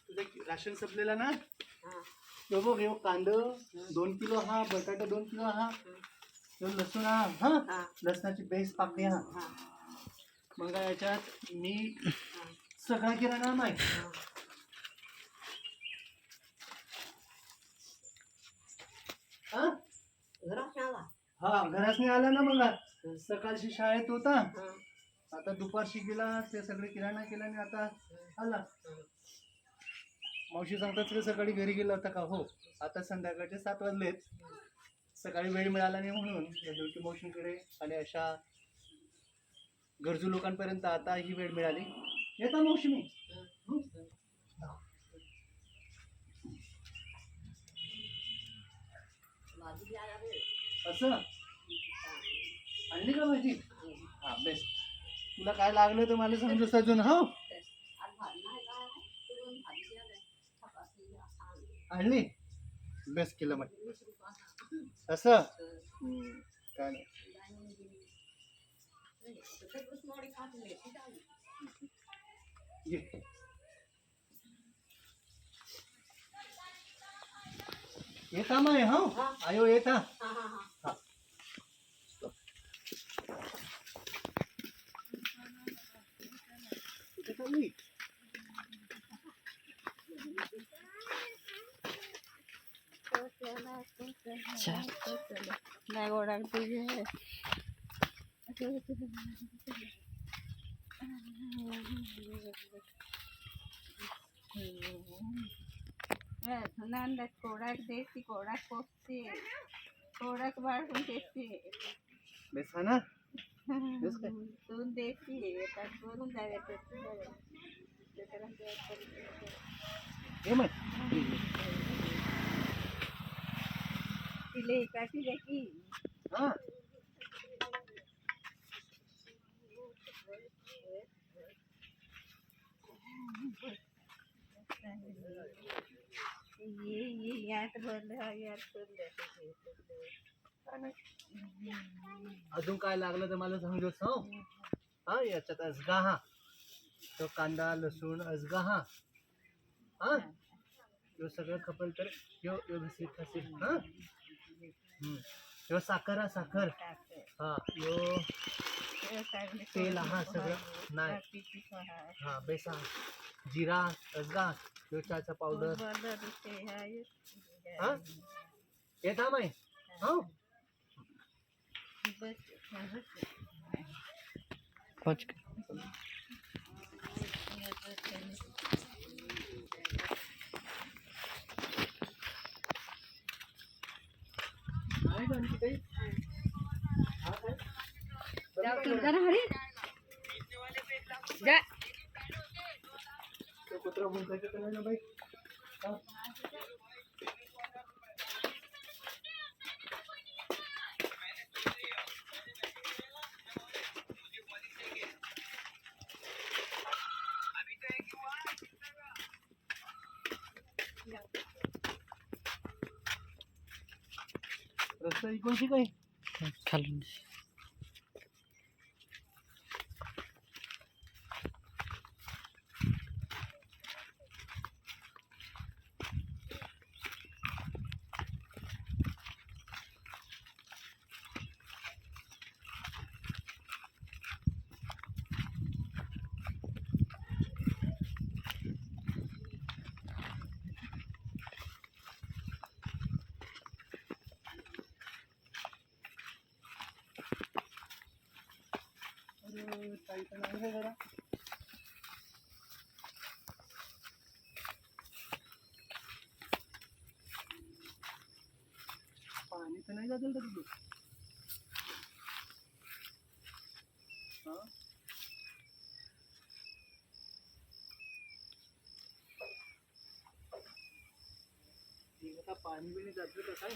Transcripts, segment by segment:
तुझं राशन संपलेला ना? तो बघ हे कांद दोन किलो हा बटाटा दोन किलो हा तो लसूण हा हा? हा. लसणाची बेस पाकळी हा. मग याच्यात मी सगळा किराणा नाही. घरात आला? हा घरासनी आला ना मग. सकाळची शाळेत होता. आता दुपारशी गेला ते सगळे किराणा केला आणि आता आला. मावशी सांगतात की सकाळी घरी गेला होता का? हो. आता संध्याकाळचे सात वाजलेत. सकाळी वेळ मिळाला नाही म्हणून मावशींकडे आणि अशा गरजू लोकांपर्यंत आता ही वेळ मिळाली. येता मावशी मी. असं? आणली का माहिती हा बेस्ट तुला काय लागलं तर मला सांगतो सजून हो? आणली? बेस्ट केलं मग असं? काय नाही. कृष्णवाडी आहे येता माय हो हा. आयो येता. আচ্ছা ব্যাগ অর্ডার দিয়ে నంద కోడాక్ దేసి కోడాక్ కోసి కోడాక్ వాడుకుని చేసి బెసానా తూన్ దేసి తగ్గోదు ఏమై तिले एकाची देखी. हा. ये ये यात. अजून काय लागलं तर मला सांगतोस हो हा याच्यात अजगा हा. तो कांदा लसूण अजगा हा. हा. सगळं खपल तर ह्यो व्यवस्थित असेल हा. यो ह्यो साखर हा साखर. हा ह्यो तेल हा सगळं. नाही. हा बेसा जिरा रसगा ह्यो चहाचा पावडर हा? येत हा माय हो. आहे का आणखी काही? हा काय? तो कुत्रा भुंकायचं तर नाही ना बाई हा? रस्ता इकडची जरा पाणी तर नाही जातील का तिथे हा पाणी बिणी जातं का काय?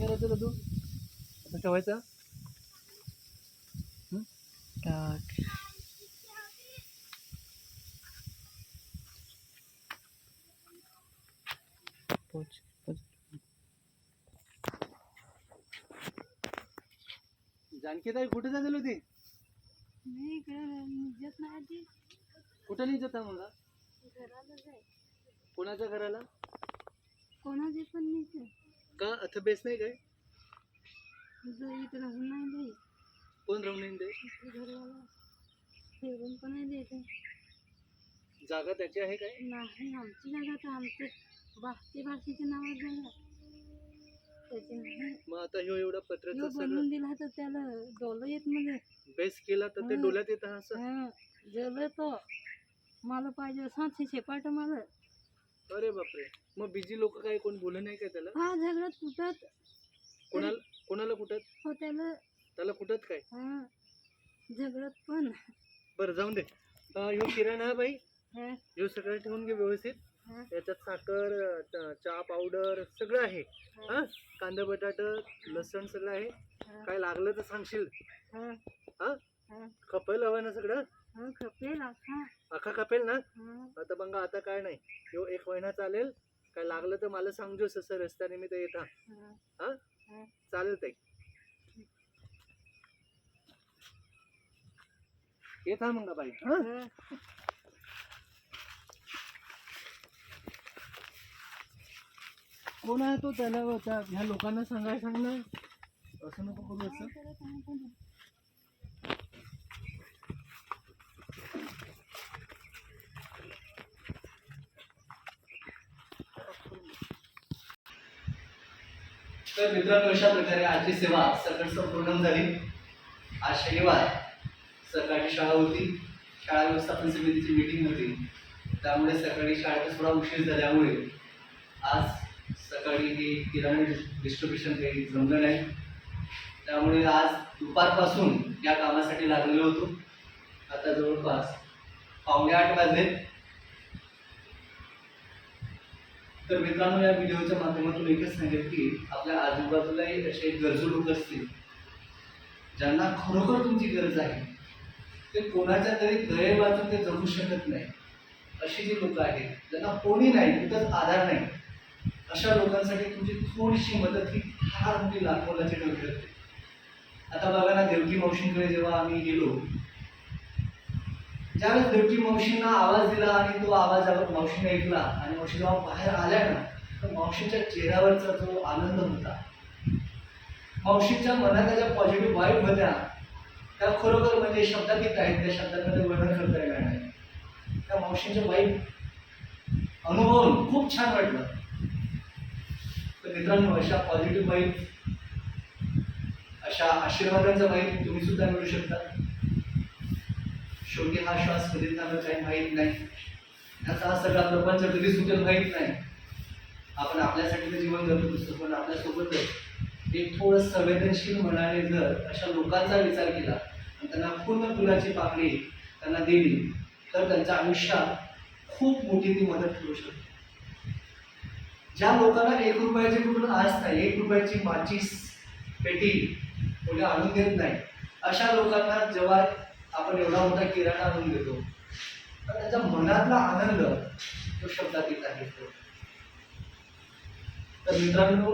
करायचं रे तू? आता ठेवायचं? हं? टाक. पोच पोच. जानकी ताई कुठे झालेली होती? इकडं निघत नाही कुठं नाही जाता आहे. कोणाच्या घराला? कोणाचे पण नाही का? आता बेस नाही काय? इथं राहून नाही कोण राहून नाही दे घरवाला. ठेवून पण नाही देते जागा त्याची आहे काय? नाही आमची जागा तर आमचे. बाकी भाषेच्या नावात जागा त्याची नाही. मग आता ह्यो एवढा ह्यो पत्राचं बनवून दिला तर त्याला डोलं येत मध्ये. बेस केला तर ते. डोल्यात येतं असं? हा. जल तो. मला पाहिजे सातशे शेपाट मला. अरे बापरे. मग बिजी लोक काय कोण बोलत नाही काय त्याला? हा झगडत कुठत कोणाला कोणाला कुठत हो त्याला त्याला कुठत काय? हा झगडत पण. बरं जाऊन दे. अं, ह्यो किराणा हा बाई. हा. ह्यो सगळं ठेवून घे व्यवस्थित. हा. याच्यात साखर अं, च- चहा पावडर सगळं आहे. हा. कांदा बटाटा लसण सगळं आहे. हा. काय लागलं तर सांगशील? हा. हा? हा. खपेल हवं ना सगळं. खपेल हा अख्खा खपेल ना? हा. आता बघा आता काय नाही. ह्यो एक महिना चालेल. काय लागलं तर मला सांगजो असं रस्त्याने मी तर येता. हा. हा? चालेल ताई. येत हा मग बाई. हा? कोण आहे तो त्याला त्या ह्या लोकांना सांगायला सांग ना. असं नको करू असं. तर मित्रांनो अशा प्रकारे आजची सेवा सकट संपूर्ण झाली. आज शनिवार सकाळची शाळा होती. शाळा व्यवस्थापन समितीची मीटिंग होती. त्यामुळे सकाळी शाळेत थोडा उशीर झाल्यामुळे आज सकाळी हे किराणा डिस्ट्रीब्युशन काही जमलं नाही. त्यामुळे आज दुपारपासून या कामासाठी लागलेलो होतो. आता जवळपास पावणे आठ वाजले. तर मित्रांनो या व्हिडिओच्या माध्यमातून एकच सांगेल की आपल्या आजूबाजूलाही असे गरजू लोक असतील ज्यांना खरोखर तुमची गरज आहे ते कोणाच्या तरी दयेबाजून ते जगू शकत नाही. अशी जी लोक आहेत ज्यांना कोणी नाही कुठंच आधार नाही अशा लोकांसाठी तुमची थोडीशी मदत ही फार मोठी लाखोलाची ठरते. आता बघा ना देवकी मावशींकडे जेव्हा आम्ही गेलो ज्यावेळेस देवकी मावशींना आवाज दिला आणि तो आवाज आव- मावशीने ऐकला आणि मावशी जेव्हा बाहेर आल्या ना तर मावशीच्या चेहऱ्यावरचा जो आनंद होता. मावशीच्या मनात ज्या पॉझिटिव्ह वाईब होत्या त्या खरोखर म्हणजे शब्दातीत आहेत त्या शब्दांमध्ये वर्णन करता येणार नाही. त्या मावशींच्या वाईब अनुभवून खूप छान वाटलं. तर मित्रांनो अशा पॉझिटिव्ह वाईब अशा आशीर्वादांचा वाईब तुम्ही सुद्धा मिळू शकता. शेवटी हा श्वास कधी थांबेल काही माहीत नाही. याचा हा सगळा प्रपंच कधी सुटेल माहीत नाही. आपण आपल्यासाठी तर जीवन जगत असतो पण आपल्यासोबतच एक थोडं संवेदनशील मनाने जर अशा लोकांचा विचार केला आणि त्यांना पूर्ण फुलाची पाकळी त्यांना दिली तर त्यांच्या आयुष्यात खूप मोठी ती मदत ठरू शकते. ज्या लोकांना एक रुपयाची कुठून आज नाही एक रुपयाची माचीस पेटी कोणी आणून देत नाही अशा लोकांना जेव्हा आपण एवढा मोठा किराणा आणून देतो. तर त्याचा मनातला आनंद तो शब्दात येत आहे. तर मित्रांनो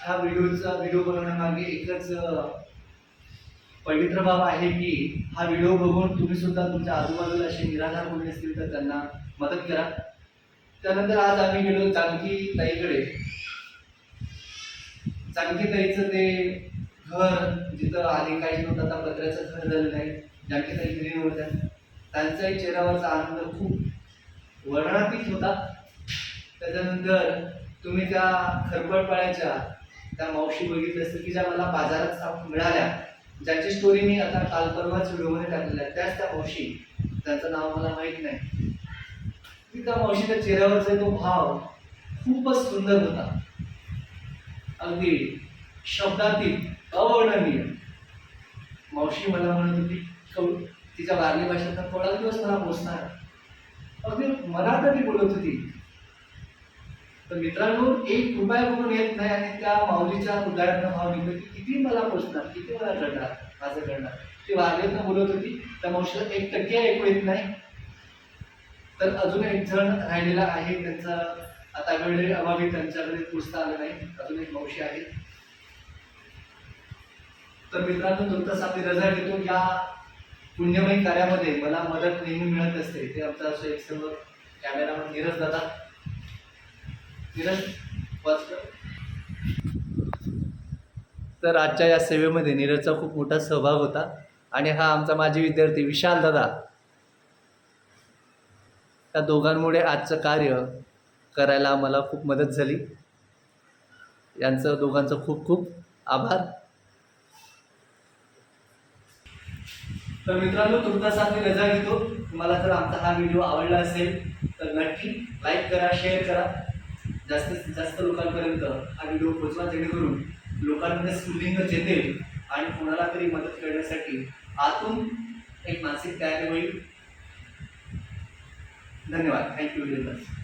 हा व्हिडिओचा व्हिडिओ बनवण्यामागे एकच पवित्र बाब आहे की हा व्हिडिओ बघून तुम्ही सुद्धा तुमच्या आजूबाजूला असे निराधार कोणी असतील तर त्यांना मदत करा. त्यानंतर आज आम्ही गेलो जानकी ताईकडे. जानकी ताईचं ते घर जिथं आधी काही नव्हतं आता पत्र्याचं घर झालेलं आहे. ताई घरी होत्या त्यांचाही चेहऱ्यावरचा आनंद खूप वर्णनातीत होता. त्याच्यानंतर तुम्ही त्या खरपडपाळ्याच्या त्या मावशी बघितल्या असतील की ज्या मला बाजारात साप मिळाल्या ज्याची स्टोरी मी आता काल परवाच व्हिडिओमध्ये टाकलेल्या त्याच त्या मावशी. त्यांचं नाव मला माहीत नाही. की त्या मावशीच्या चेहऱ्यावरचा तो भाव खूपच सुंदर होता. अगदी शब्दातील अवर्णनीय. मावशी मला म्हणत होती करून तिच्या वारली भाषेत थोडा दिवस मला पोचणार अगदी मनात ती बोलत होती. तर मित्रांनो एक रुपया म्हणून येत नाही आणि त्या माऊलीच्या उदाहरण भाव निघतो की किती मला पोचणार किती मला घडणार माझं घडणार. ती वारलीतनं बोलत होती त्या मावशीला एक टक्के ऐकू येत नाही. तर अजून एक जण राहिलेला आहे त्यांचा आता वेळ अभावी त्यांच्याकडे पोचता आलं नाही. अजून एक मावशी आहे. तर मित्रांनो तुमचा साथी रजा घेतो. या पुण्यमयी कार्यामध्ये मला मदत नेहमी मिळत असते. ते आमचा असं एक सर्व कॅमेरामन नीरज दादा. नीरज तर आजच्या या सेवेमध्ये नीरजचा खूप मोठा सहभाग होता आणि हा आमचा माजी विद्यार्थी विशाल दादा. त्या दोघांमुळे आजचं कार्य करायला आम्हाला खूप मदत झाली. यांचं दोघांचं खूप खूप आभार. तर मित्रांनो तुर्तासाठी रजा घेतो. तुम्हाला जर आमचा हा व्हिडिओ आवडला असेल तर नक्की लाईक करा शेअर करा. जास्तीत जास्त लोकांपर्यंत हा व्हिडिओ पोचवा जेणेकरून लोकांमध्ये स्फुलिंग जेते आणि कोणाला तरी मदत करण्यासाठी आतून एक मानसिक तयारी होईल. धन्यवाद. Thank you very much